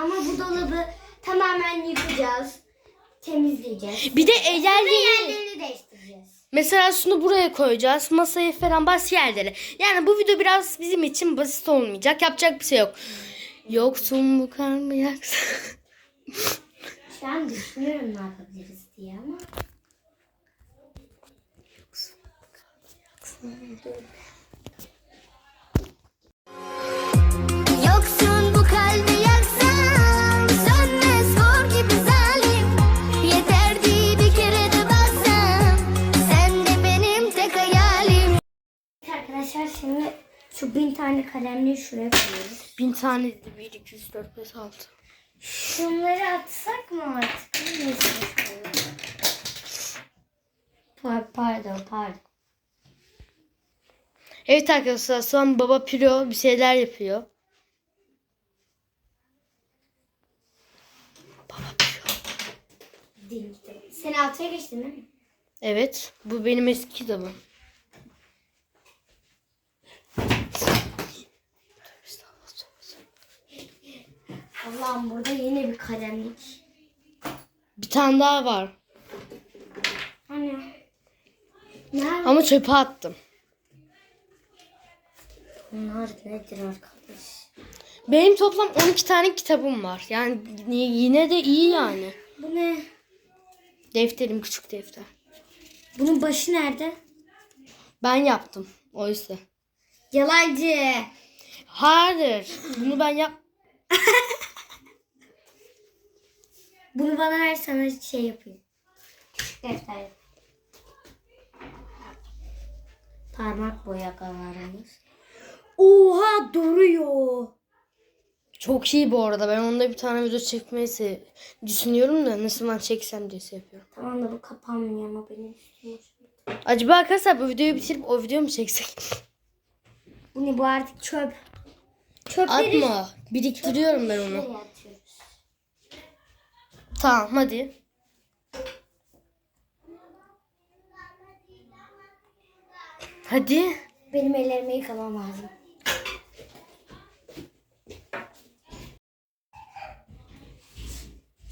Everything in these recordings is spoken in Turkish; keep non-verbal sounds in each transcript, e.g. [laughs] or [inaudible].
ama bu dolabı tamamen yıkacağız. Temizleyeceğiz. Bir de Ve yerlerini değiştireceğiz. Mesela şunu buraya koyacağız. Masayı falan bas yerlere. Yani bu video biraz bizim için basit olmayacak. Yapacak bir şey yok. Yoksun bu karnı yaksın. [laughs] Şu an düşünüyorum ne yapabiliriz diye ama. Kalemliği şuraya koyuyoruz. Bin tane dedi. 1, 2, 3, 4, 5, 6. Şunları atsak mı artık? Neyse. Pa- Pardon pardon. Evet arkadaşlar şu an baba Piro bir şeyler yapıyor. Baba Piro. Değil. Sen altıya geçtin değil mi? Evet. Bu benim eski kitabım. Allah'ım burada yine bir kalemlik. Bir tane daha var. Hani? Nerede? Ama çöpe attım. Bunlar nedir arkadaş? Benim toplam 12 tane kitabım var. Yani yine de iyi yani. Bu ne? Defterim küçük defter. Bunun başı nerede? Ben yaptım. Oysa. Yalancı. Hayır. Bunu ben yap. [laughs] Bunu bana ver sana şey yapayım. Küçük defter. Parmak boyakalarımız. Oha duruyor. Çok iyi bu arada. Ben onda bir tane video çekmeyi se- düşünüyorum da nasıl ben çeksem diye şey yapıyorum. Tamam da bu kapanmıyor ama benim üstüme. Acaba arkadaşlar bu videoyu bitirip o videoyu mu çeksek? Bu ne bu artık çöp. Çöpleri Atma. Biriktiriyorum ben onu. şuraya atıyoruz. Tamam hadi. Hadi. Benim ellerimi yıkamam lazım.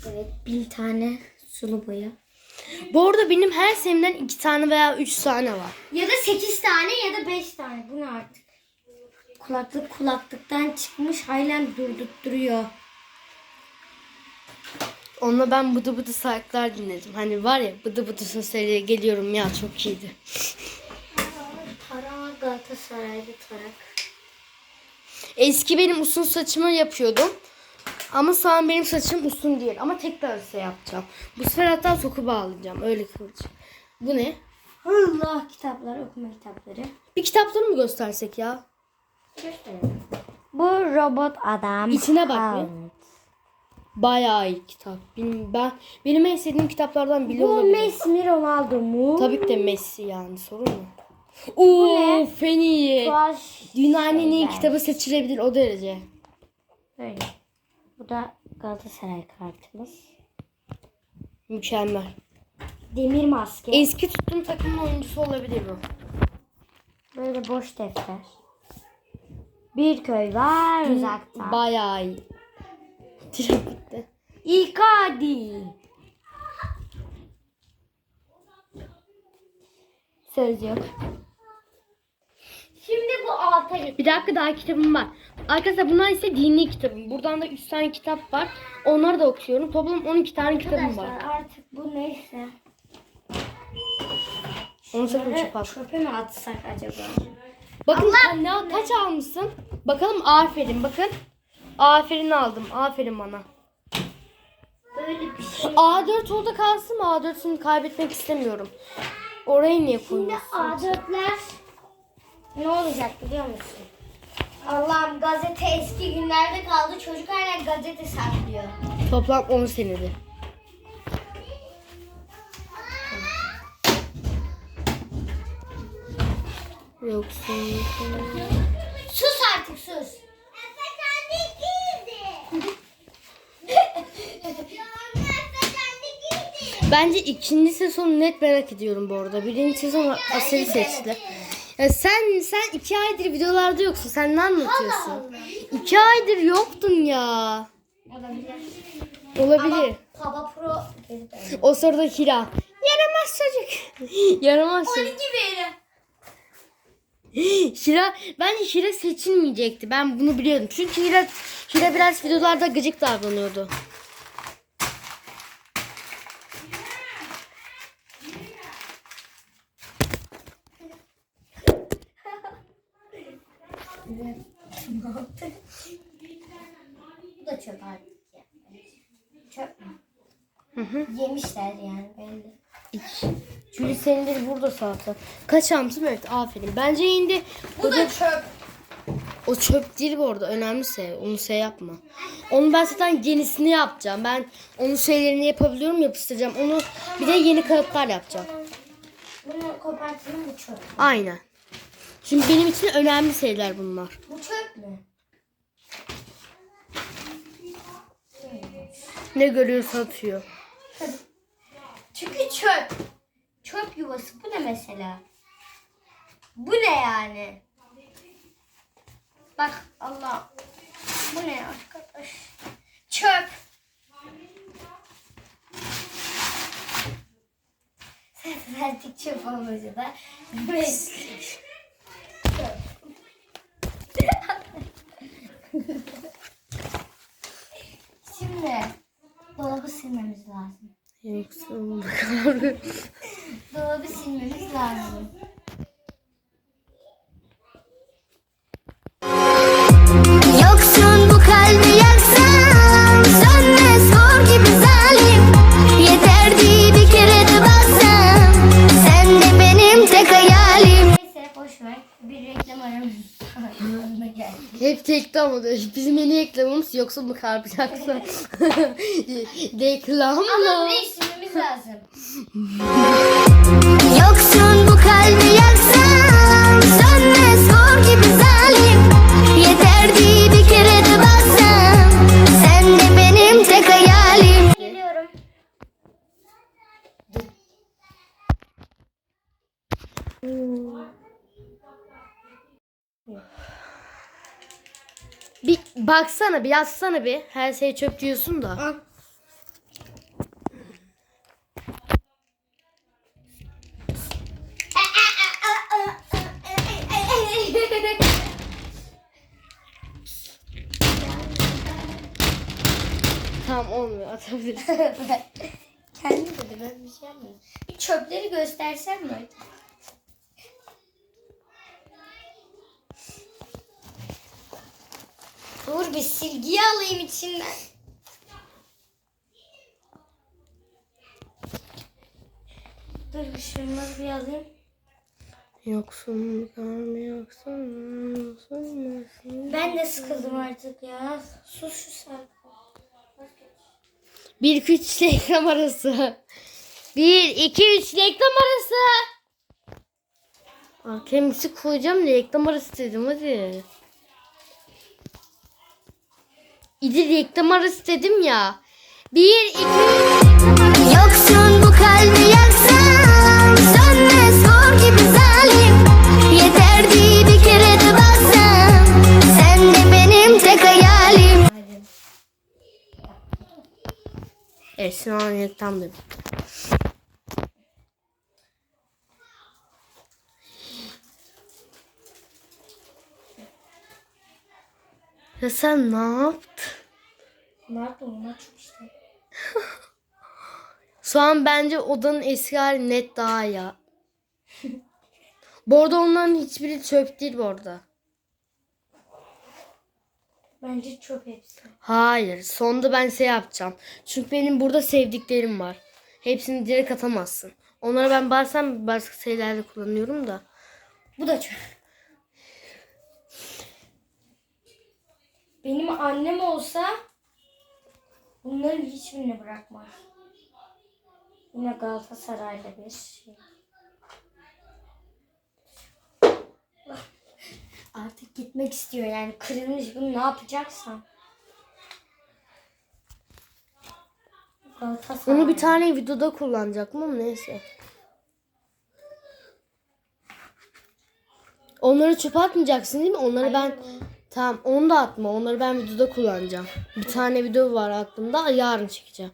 Evet bin tane sulu boya. Bu arada benim her sevimden iki tane veya üç tane var. Ya da 8 tane ya da 5 tane. Bu ne artık? Kulaklık kulaklıktan çıkmış halen durdurtturuyor. Onunla ben bıdı bıdı şarkılar dinledim. Hani var ya bıdı bıdı sesleri geliyorum ya çok iyiydi. Tarak Galatasaraylı tarak. Eski benim uzun saçımı yapıyordum. Ama şu an benim saçım uzun değil. Ama tekrar şey yapacağım. Bu sefer hatta soku bağlayacağım. Öyle kıvırcık. Bu ne? Allah kitapları okuma kitapları. Bir kitapları mı göstersek ya? Gösterelim. Bu robot adam. İçine bak bir. Bayağı iyi kitap. Benim, ben, benim en sevdiğim kitaplardan biri Bu olabilir. Messi mi Ronaldo mu? Tabii ki de Messi yani sorun mu? Oo, fen iyi. Tuğaş Dünyanın en iyi kitabı seçilebilir o derece. Böyle. Bu da Galatasaray kartımız. Mükemmel. Demir maske. Eski tuttuğum takımın oyuncusu olabilir bu. Böyle boş defter. Bir köy var uzakta. Bayağı iyi. Bitti. İkadi. Söz yok. Şimdi bu alta git. Bir dakika daha kitabım var. Arkadaşlar bunlar ise dini kitabım. Buradan da 3 tane kitap var. Onları da okuyorum. Toplam 12 tane kitabım var. Arkadaşlar artık bu neyse. Onu sakın çöpe at. çöpe mi atsak acaba? Bakın sen ne kaç almışsın? Bakalım aferin bakın. Aferin aldım. Aferin bana. Böyle bir şey. A4 orada kalsın mı? A4'ünü kaybetmek istemiyorum. Oraya niye Şimdi koyuyorsun? A4'ler ne olacak biliyor musun? Allah'ım gazete eski günlerde kaldı. Çocuk hala gazete saklıyor. Toplam 10 senedir. Yoksun. Sus artık sus. Bence ikinci sezonu net merak ediyorum bu arada. Birinci sezon Asel'i seçti. Ya sen sen iki aydır videolarda yoksun. Sen ne anlatıyorsun? İki aydır yoktun ya. Olabilir. Olabilir. Pro. O sırada Hira. Yaramaz çocuk. [laughs] Yaramaz çocuk. gibi. Hira [gasps] bence Hira seçilmeyecekti. Ben bunu biliyordum. Çünkü Hira Hira biraz videolarda gıcık davranıyordu. Bu da çöp artık. yani. Çöp mü? Yemişler yani belli. Çünkü senindir burada zaten. Kaç almışım? Evet aferin. Bence indi. Bu da çöp. O çöp değil bu arada. Önemlisi. Onu şey yapma. Onu ben zaten yenisini yapacağım. Ben onun şeylerini yapabiliyorum. Yapıştıracağım. Onu bir de yeni kağıtlar yapacağım. Bunu kopartalım bu çöp. Aynen. Şimdi benim için önemli şeyler bunlar. Bu çöp mü? Ne görüyorsa atıyor. Çünkü çöp. Çöp yuvası. Bu ne mesela? Bu ne yani? Bak Allah. Bu ne arkadaş? Çöp. Verdik çöp olmacı da. [laughs] [laughs] Şimdi dolabı silmemiz lazım. Yoksa [laughs] Dolabı silmemiz lazım. Yoksun bu kalbi yaksan Sönmez gibi zalim Yeterdi bir kere de baksan Sen de benim tek hayalim Neyse boş ver. Bir reklam aramız. [laughs] Hep reklam oluyor. Bizim yeni reklamımız yoksa mı kalpacaksın? [laughs] Reklamla. Ama ne silmemiz lazım. [laughs] Yoksun bu kalbi yaksan Sönmez kor gibi zalim Yeterdi bir kere de baksan Sen de benim tek hayalim Geliyorum. Bir baksana bir yazsana bir. Her şey çöp diyorsun da. Tamam olmuyor atabilirsin. [laughs] Kendi dedi ben bir şey yapmıyorum. Bir çöpleri göstersem mi? Dur bir silgiyi alayım içinden. Dur bir şunları bir alayım. Yoksun kalma yoksun yoksun Ben de sıkıldım artık ya. Sus şu saat. Bir iki üç reklam arası. Bir iki üç reklam arası. Arkaya müzik koyacağım da reklam arası dedim hadi. İdi reklam arası dedim ya. Bir iki üç. Yoksun bu kalbi yaksan Sönmez kor gibi zalim Yeterdi bir kere de baksan Sen de benim tek hayalim Hadi. Evet şu an reklam dedim. Ya sen ne yaptın? Ne yapayım ona çok işte. [laughs] Şu an bence odanın eski hali net daha ya. bu arada onların hiçbiri çöp değil bu arada. Bence çöp hepsi. Hayır. Sonda ben şey yapacağım. Çünkü benim burada sevdiklerim var. Hepsini direkt atamazsın. Onları ben bazen başka şeylerde kullanıyorum da. Bu da çöp. Benim annem olsa bunların hiçbirini bırakmaz. Yine Galatasaray'da bir şey. Artık gitmek istiyor yani kırılmış bunu ne yapacaksan. Galatasaray. Onu bir tane videoda kullanacaktım ama neyse. Onları çöpe atmayacaksın değil mi? Onları ben tamam onu da atma. Onları ben videoda kullanacağım. Bir tane video var aklımda. Yarın çekeceğim.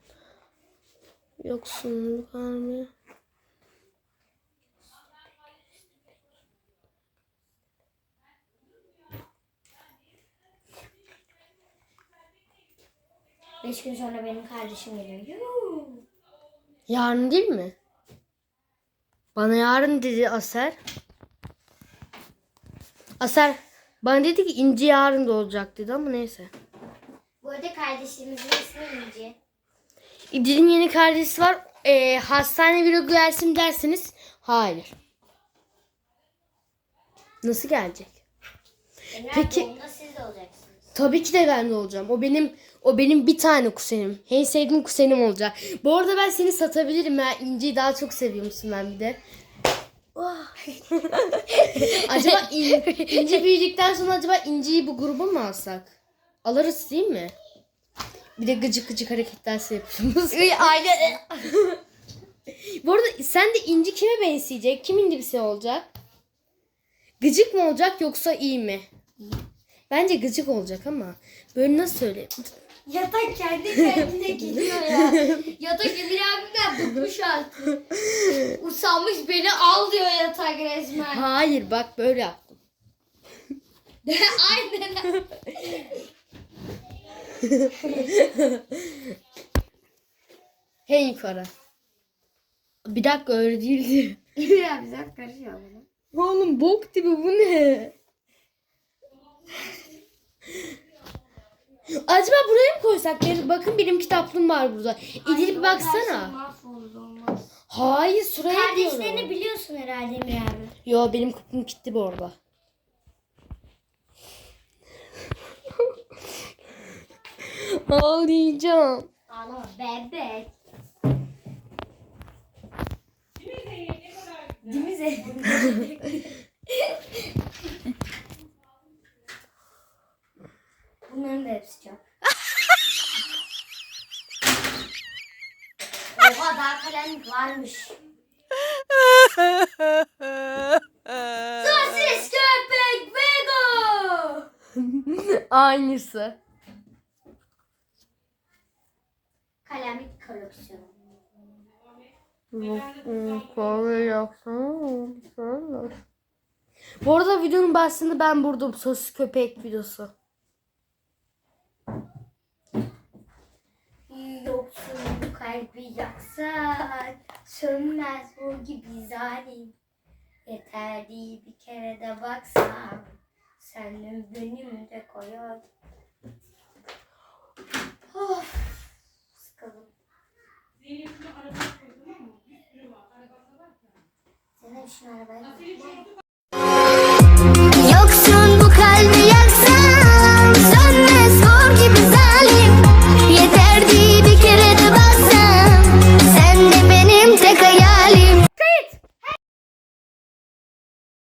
Yoksunluk mı? Beş gün sonra benim kardeşim geliyor. Yuh. Yarın değil mi? Bana yarın dedi Aser. Aser bana dedi ki İnci yarın da olacak dedi ama neyse. Bu arada kardeşimizin ismi İnci. İdil'in yeni kardeşi var. Ee, hastane vlogu gelsin derseniz hayır. Nasıl gelecek? Benim Peki- siz de olacaksınız. Tabii ki de ben de olacağım. O benim o benim bir tane kuzenim. En sevdiğim kuzenim olacak. Bu arada ben seni satabilirim ha. İnci'yi daha çok seviyormuşsun ben bir de. Oh. [laughs] acaba İn- [laughs] İnci büyüdükten sonra acaba İnci'yi bu gruba mı alsak? Alırız değil mi? Bir de gıcık gıcık hareketler yapıyorsunuz. Aynen. Bu arada sen de İnci kime benzeyecek? Kimin dibisi olacak? Gıcık mı olacak yoksa iyi mi? Bence gıcık olacak ama böyle nasıl söyleyeyim? Yatak kendi kendine gidiyor ya. [laughs] Yatak Emir abimden bıkmış artık. Usanmış beni al diyor yatak resmen. Hayır bak böyle yaptım. [laughs] Aynen. Hey yukarı. Bir dakika öyle değildi. Emir abi sen karışıyor bana. Oğlum bok gibi bu ne? Acaba buraya mı koysak? Bir- Bakın benim kitaplığım var burada. İdil bir baksana. Hayır sıraya Kardeşlerini diyorum. biliyorsun herhalde Emir abi. Yo benim kapım gitti bu arada. [laughs] Ağlayacağım. Ağlama bebek. Değil mi [laughs] Zeynep? Bunların da hepsi çok. Oha daha kalem varmış. Sosis köpek Vego. Aynısı. Kalemlik koleksiyonu. Bu arada videonun başında ben vurdum sosis köpek videosu. Yoksun kalbi yaksan Sönmez bu gibi zalim Yeter değil bir kere de baksan Sen benim de koyar Of Sıkıldım. Zeynep şunu arabaya koy tamam mı? Bir sürü var. Arabada var ya. Zeynep şunu arabaya koy